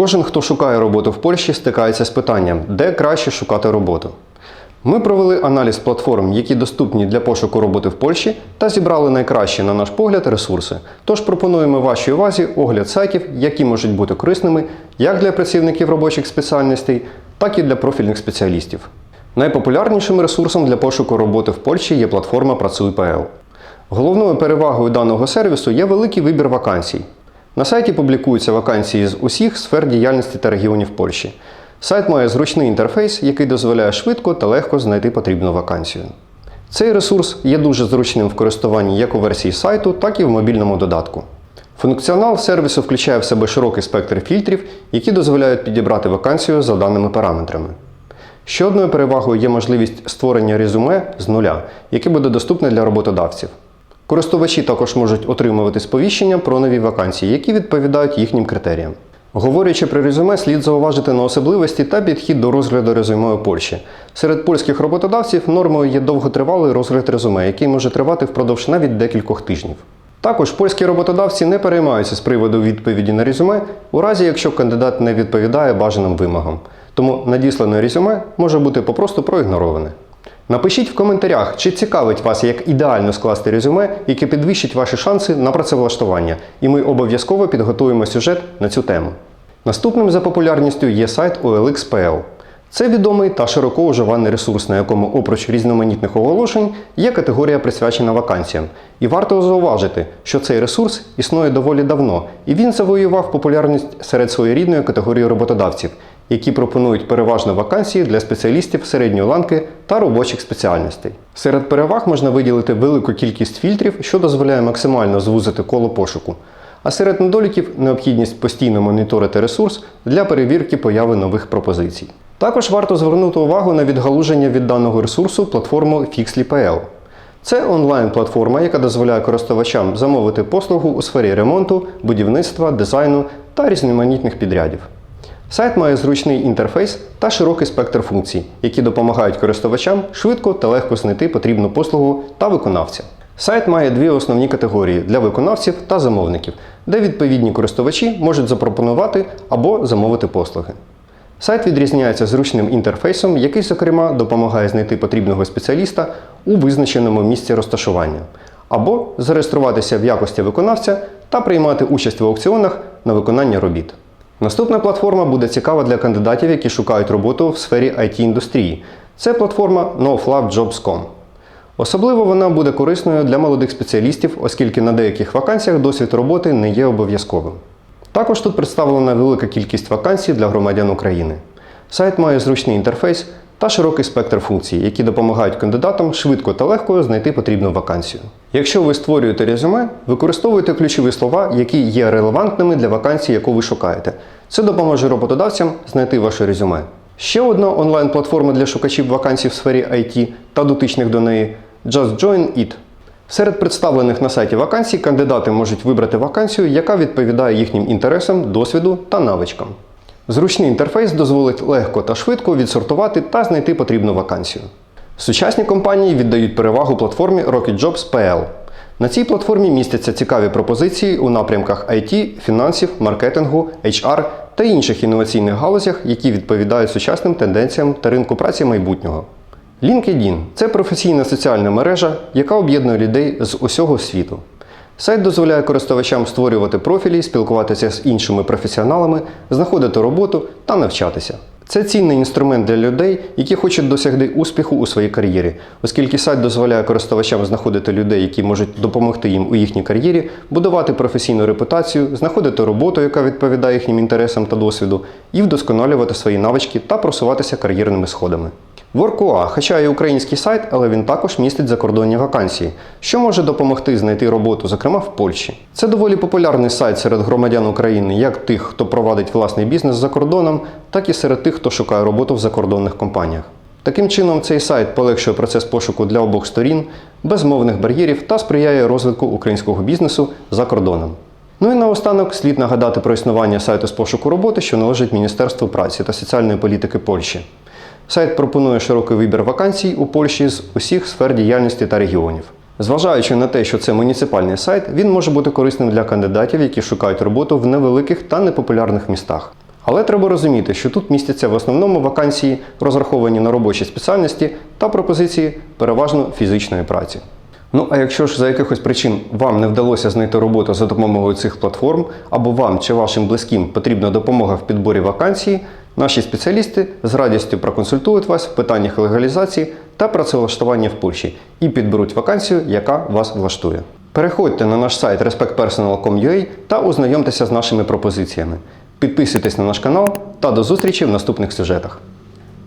Кожен, хто шукає роботу в Польщі, стикається з питанням, де краще шукати роботу. Ми провели аналіз платформ, які доступні для пошуку роботи в Польщі, та зібрали найкращі, на наш погляд, ресурси. Тож пропонуємо вашій увазі огляд сайтів, які можуть бути корисними як для працівників робочих спеціальностей, так і для профільних спеціалістів. Найпопулярнішим ресурсом для пошуку роботи в Польщі є платформа Працуй.пл. Головною перевагою даного сервісу є великий вибір вакансій. На сайті публікуються вакансії з усіх сфер діяльності та регіонів Польщі. Сайт має зручний інтерфейс, який дозволяє швидко та легко знайти потрібну вакансію. Цей ресурс є дуже зручним в користуванні як у версії сайту, так і в мобільному додатку. Функціонал сервісу включає в себе широкий спектр фільтрів, які дозволяють підібрати вакансію за даними параметрами. Ще одною перевагою є можливість створення резюме з нуля, яке буде доступне для роботодавців. Користувачі також можуть отримувати сповіщення про нові вакансії, які відповідають їхнім критеріям. Говорячи про резюме, слід зауважити на особливості та підхід до розгляду резюме у Польщі. Серед польських роботодавців нормою є довготривалий розгляд резюме, який може тривати впродовж навіть декількох тижнів. Також польські роботодавці не переймаються з приводу відповіді на резюме, у разі якщо кандидат не відповідає бажаним вимогам. Тому надіслане резюме може бути попросту проігнороване. Напишіть в коментарях, чи цікавить вас, як ідеально скласти резюме, яке підвищить ваші шанси на працевлаштування, і ми обов'язково підготуємо сюжет на цю тему. Наступним за популярністю є сайт OLX.pl. Це відомий та широко уживаний ресурс, на якому опроч різноманітних оголошень є категорія присвячена вакансіям. І варто зауважити, що цей ресурс існує доволі давно, і він завоював популярність серед своєрідної категорії роботодавців, які пропонують переважно вакансії для спеціалістів середньої ланки та робочих спеціальностей. Серед переваг можна виділити велику кількість фільтрів, що дозволяє максимально звузити коло пошуку. А серед недоліків необхідність постійно моніторити ресурс для перевірки появи нових пропозицій. Також варто звернути увагу на відгалуження від даного ресурсу платформу Fixly.pl. Це онлайн-платформа, яка дозволяє користувачам замовити послугу у сфері ремонту, будівництва, дизайну та різноманітних підрядів. Сайт має зручний інтерфейс та широкий спектр функцій, які допомагають користувачам швидко та легко знайти потрібну послугу та виконавця. Сайт має дві основні категорії для виконавців та замовників, де відповідні користувачі можуть запропонувати або замовити послуги. Сайт відрізняється зручним інтерфейсом, який, зокрема, допомагає знайти потрібного спеціаліста у визначеному місці розташування, або зареєструватися в якості виконавця та приймати участь в аукціонах на виконання робіт. Наступна платформа буде цікава для кандидатів, які шукають роботу в сфері IT-індустрії. Це платформа noflavjobs.com. Особливо вона буде корисною для молодих спеціалістів, оскільки на деяких вакансіях досвід роботи не є обов'язковим. Також тут представлена велика кількість вакансій для громадян України. Сайт має зручний інтерфейс та широкий спектр функцій, які допомагають кандидатам швидко та легко знайти потрібну вакансію. Якщо ви створюєте резюме, використовуйте ключові слова, які є релевантними для вакансії, яку ви шукаєте. Це допоможе роботодавцям знайти ваше резюме. Ще одна онлайн-платформа для шукачів вакансій в сфері IT та дотичних до неї Just Join It. Серед представлених на сайті вакансій кандидати можуть вибрати вакансію, яка відповідає їхнім інтересам, досвіду та навичкам. Зручний інтерфейс дозволить легко та швидко відсортувати та знайти потрібну вакансію. Сучасні компанії віддають перевагу платформі RocketJobs.pl. На цій платформі містяться цікаві пропозиції у напрямках IT, фінансів, маркетингу, HR та інших інноваційних галузях, які відповідають сучасним тенденціям та ринку праці майбутнього. LinkedIn – це професійна соціальна мережа, яка об'єднує людей з усього світу. Сайт дозволяє користувачам створювати профілі, спілкуватися з іншими професіоналами, знаходити роботу та навчатися. Це цінний інструмент для людей, які хочуть досягти успіху у своїй кар'єрі, оскільки сайт дозволяє користувачам знаходити людей, які можуть допомогти їм у їхній кар'єрі, будувати професійну репутацію, знаходити роботу, яка відповідає їхнім інтересам та досвіду, і вдосконалювати свої навички та просуватися кар'єрними сходами. Workua, хоча і український сайт, але він також містить закордонні вакансії, що може допомогти знайти роботу, зокрема в Польщі. Це доволі популярний сайт серед громадян України, як тих, хто провадить власний бізнес за кордоном, так і серед тих, хто шукає роботу в закордонних компаніях. Таким чином, цей сайт полегшує процес пошуку для обох сторін, без мовних бар'єрів та сприяє розвитку українського бізнесу за кордоном. Ну і наостанок слід нагадати про існування сайту з пошуку роботи, що належить Міністерству праці та соціальної політики Польщі. Сайт пропонує широкий вибір вакансій у Польщі з усіх сфер діяльності та регіонів. Зважаючи на те, що це муніципальний сайт, він може бути корисним для кандидатів, які шукають роботу в невеликих та непопулярних містах. Але треба розуміти, що тут містяться в основному вакансії, розраховані на робочі спеціальності та пропозиції переважно фізичної праці. Ну а якщо ж за якихось причин вам не вдалося знайти роботу за допомогою цих платформ, або вам чи вашим близьким потрібна допомога в підборі вакансії, наші спеціалісти з радістю проконсультують вас в питаннях легалізації та працевлаштування в Польщі і підберуть вакансію, яка вас влаштує. Переходьте на наш сайт respectpersonal.com.ua та ознайомтеся з нашими пропозиціями. Підписуйтесь на наш канал та до зустрічі в наступних сюжетах.